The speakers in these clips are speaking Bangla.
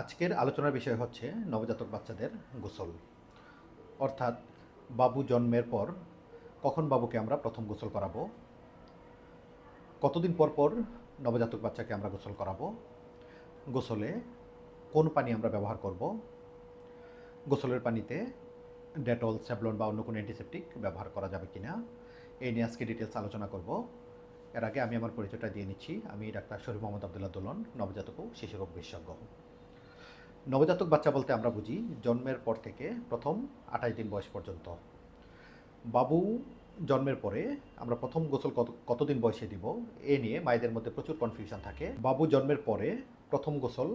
আজকের আলোচনার বিষয় হচ্ছে নবজাতক বাচ্চাদের গোসল। অর্থাৎ বাবু জন্মের পর কখন বাবুকে আমরা প্রথম গোসল করাবো? কতদিন পর পর নবজাতক বাচ্চাকে আমরা গোসল করাবো? গোসলে কোন পানি আমরা ব্যবহার করব? গোসলের পানিতে ডেটল, স্যাভলন বা অন্য কোনো অ্যান্টিসেপটিক ব্যবহার করা যাবে কি না এই নিয়ে আজকে ডিটেলস আলোচনা করব। এর আগে আমি আমার পরিচয়টা দিয়ে নিচ্ছি। আমি ডাক্তার শরীফ মোহাম্মদ আবদুল্লাহ দোলন, নবজাতক ও শিশু রোগ বিশেষজ্ঞ। নবজাতক বাচ্চা বলতে আমরা বুঝি, জন্মের পর থেকে প্রথম আঠাশ দিন বয়স পর্যন্ত। বাবু জন্মের পরে আমরা প্রথম গোসল কত, কতদিন বয়সে দিব, এ নিয়ে মায়েদের মধ্যে প্রচুর কনফিউশন থাকে। বাবু জন্মের পরে প্রথম গোসল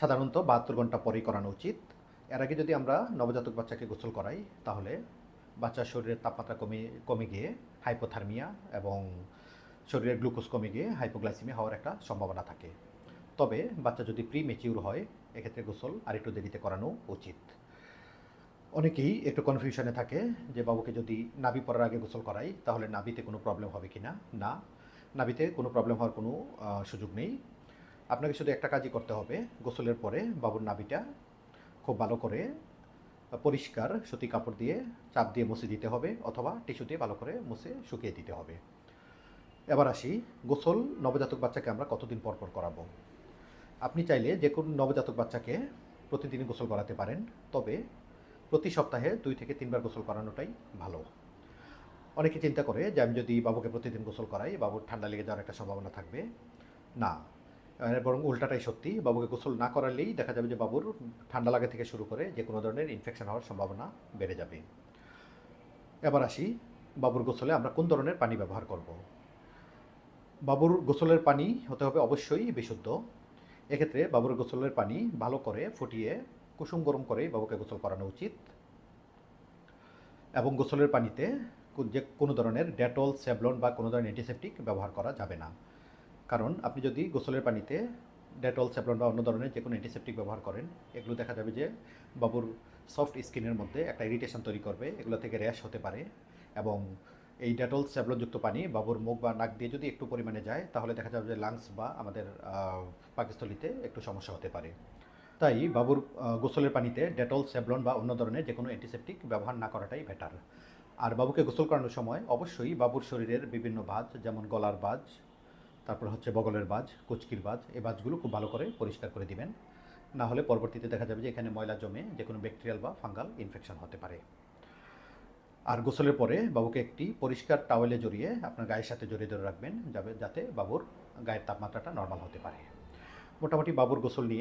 সাধারণত বাহাত্তর ঘণ্টা পরেই করানো উচিত। এর আগে যদি আমরা নবজাতক বাচ্চাকে গোসল করাই, তাহলে বাচ্চার শরীরের তাপমাত্রা কমে কমে গিয়ে হাইপোথার্মিয়া এবং শরীরের গ্লুকোজ কমে গিয়ে হাইপোগ্লাইসিমিয়া হওয়ার একটা সম্ভাবনা থাকে। তবে বাচ্চা যদি প্রি মেচিউর হয়, এক্ষেত্রে গোসল আরেকটু দেরিতে করানো উচিত। অনেকেই একটু কনফিউশনে থাকে যে বাবুকে যদি নাভি পড়ার আগে গোসল করাই, তাহলে নাভিতে কোনো প্রবলেম হবে কি না না নাভিতে কোনো প্রবলেম হওয়ার কোনো সুযোগ নেই। আপনাকে শুধু একটা কাজই করতে হবে, গোসলের পরে বাবুর নাভিটা খুব ভালো করে পরিষ্কার সুতি কাপড় দিয়ে চাপ দিয়ে মুছে দিতে হবে অথবা টিস্যু দিয়ে ভালো করে মুছে শুকিয়ে দিতে হবে। এবার আসি, গোসল নবজাতক বাচ্চাকে আমরা কতদিন পর পর করাবো? আপনি চাইলে যে কোনো নবজাতক বাচ্চাকে প্রতিদিনই গোসল করাতে পারেন, তবে প্রতি সপ্তাহে দুই থেকে তিনবার গোসল করানোটাই ভালো। অনেকে চিন্তা করে যে আমি যদি বাবুকে প্রতিদিন গোসল করাই, বাবুর ঠান্ডা লেগে যাওয়ার একটা সম্ভাবনা থাকবে। না। বরং উল্টাটাই সত্যি, বাবুকে গোসল না করালেই দেখা যাবে যে বাবুর ঠান্ডা লাগা থেকে শুরু করে যে কোনো ধরনের ইনফেকশন হওয়ার সম্ভাবনা বেড়ে যাবে। এবার আসি বাবুর গোসলে আমরা কোন ধরনের পানি ব্যবহার করব। বাবুর গোসলের পানি হতে হবে অবশ্যই বিশুদ্ধ। এক্ষেত্রে বাবুর গোসলের পানি ভালো করে ফুটিয়ে কুসুম গরম করে বাবুকে গোসল করানো উচিত। এবং গোসলের পানিতে যে কোনো ধরনের ডেটল, স্যাভলন বা কোনো ধরনের অ্যান্টিসেপটিক ব্যবহার করা যাবে না। কারণ আপনি যদি গোসলের পানিতে ডেটল, স্যাভলন বা অন্য ধরনের যে কোনো অ্যান্টিসেপটিক ব্যবহার করেন, এগুলো দেখা যাবে যে বাবুর সফট স্কিনের মধ্যে একটা ইরিটেশন তৈরি করবে, এগুলো থেকে র্যাশ হতে পারে এবং এই ডেটল স্যাভলনযুক্ত পানি বাবুর মুখ বা নাক দিয়ে যদি একটু পরিমাণে যায়, তাহলে দেখা যাবে যে লাংস বা আমাদের পাকস্থলিতে একটু সমস্যা হতে পারে। তাই বাবুর গোসলের পানিতে ডেটল স্যাভলন বা অন্য ধরনের যে কোনো অ্যান্টিসেপটিক ব্যবহার না করাটাই বেটার আর বাবুকে গোসল করানোর সময় অবশ্যই বাবুর শরীরের বিভিন্ন বাজ, যেমন গলার বাজ, তারপর হচ্ছে বগলের বাজ, কুচকির বাজ এই বাজগুলো খুব ভালো করে পরিষ্কার করে দিবেন। না হলে পরবর্তীতে দেখা যাবে যে এখানে ময়লা জমে যে কোনো ব্যাকটেরিয়াল বা ফাঙ্গাল ইনফেকশন হতে পারে। আর গোসলের পরে বাবুকে একটি পরিষ্কার টাওয়েলে জড়িয়ে আপনার গায়ের সাথে জড়িয়ে ধরে রাখবেন, যাবে যাতে বাবুর গায়ের তাপমাত্রাটা নর্মাল হতে পারে। মোটামুটি বাবুর গোসল নিয়ে